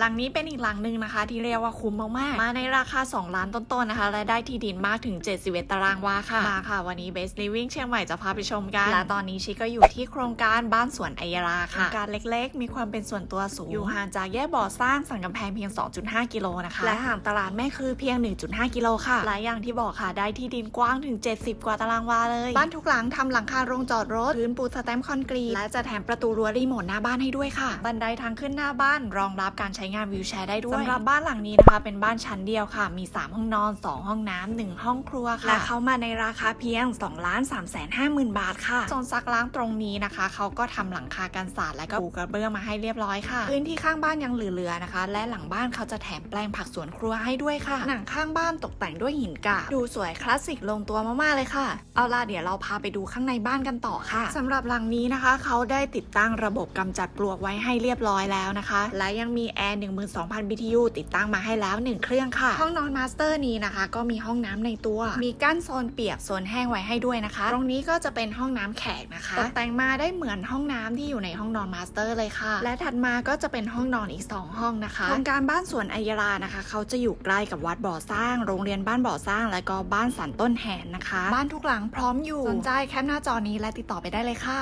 หลังนี้เป็นอีกหลังหนึ่งนะคะ ที่เรียกว่าคุ้มมากๆ มาในราคา 2 ล้านต้นๆนะคะและได้ที่ดินมากถึง 71 ตารางวาค่ะ มาค่ะ วันนี้ Best Living เชียงใหม่จะพาไปชมกัน และตอนนี้ชิคก็อยู่ที่โครงการบ้านสวนไอยาราค่ะโครงการเล็กๆ มีความเป็นส่วนตัวสูง อยู่ห่างจากแยกบ่อสร้างสันกำแพงเพียง 2.5 กิโลนะคะ และห่างตลาดแม่คือเพียง 1.5 กิโลค่ะและอย่างที่บอกค่ะ ได้ที่ดินกว้างถึง 70 กว่าตารางวาเลย บ้านทุกหลังทำหลังคาโรงจอดรถ พื้นปูสแตมคอนกรีต และจะแถมประตูรั้วรีโมทหน้าบ้านให้ด้วยค่ะ บันไดทางขึ้นหน้าบ้านรองรับการใช้งานวิวแชร์ได้ด้วยสำหรับบ้านหลังนี้นะคะ เป็นบ้านชั้นเดียวค่ะ มี 3 ห้องนอน 2 ห้องน้ำ1ห้องครัวค่ะและเข้ามาในราคาเพียง2ล้าน3แสน5หมื่นบาทค่ะโซนซักล้างตรงนี้นะคะ เขาก็ทำหลังคากันศาสตร์และก็ปูกระเบื้องมาให้เรียบร้อยค่ะ พื้นที่ข้างบ้านยังเหลือๆนะคะ และหลังบ้านเขาจะแถมแปลงผักสวนครัวให้ด้วยค่ะ หนังข้างบ้านตกแต่งด้วยหินกะดูสวยคลาสสิกลงตัวมากๆเลยค่ะ เอาล่ะเดี๋ยวเราพาไปดูข้างในบ้านกันต่อค่ะสำหรับหลังนี้นะคะ เขาได้ติดตั้งระบบกำจัดปลวกไว้ให้เรียบร้อยแล้วนะคะ และยังมีแอร์12,000 BTU ติดตั้งมาให้แล้ว 1 เครื่องค่ะ ห้องนอนมาสเตอร์นี้นะคะ ก็มีห้องน้ำในตัว มีกั้นโซนเปียกโซนแห้งไว้ให้ด้วยนะคะ ตรงนี้ก็จะเป็นห้องน้ำแขกนะคะตกแต่งมาได้เหมือนห้องน้ำที่อยู่ในห้องนอนมาสเตอร์เลยค่ะ และถัดมาก็จะเป็นห้องนอนอีก 2 ห้องนะคะโครงการบ้านสวนไอยารานะคะ เขาจะอยู่ใกล้กับวัดบ่อสร้าง โรงเรียนบ้านบ่อสร้าง และก็บ้านสันต้นแหนนะคะ บ้านทุกหลังพร้อมอยู่สนใจแคปหน้าจอนี้และติดต่อไปได้เลยค่ะ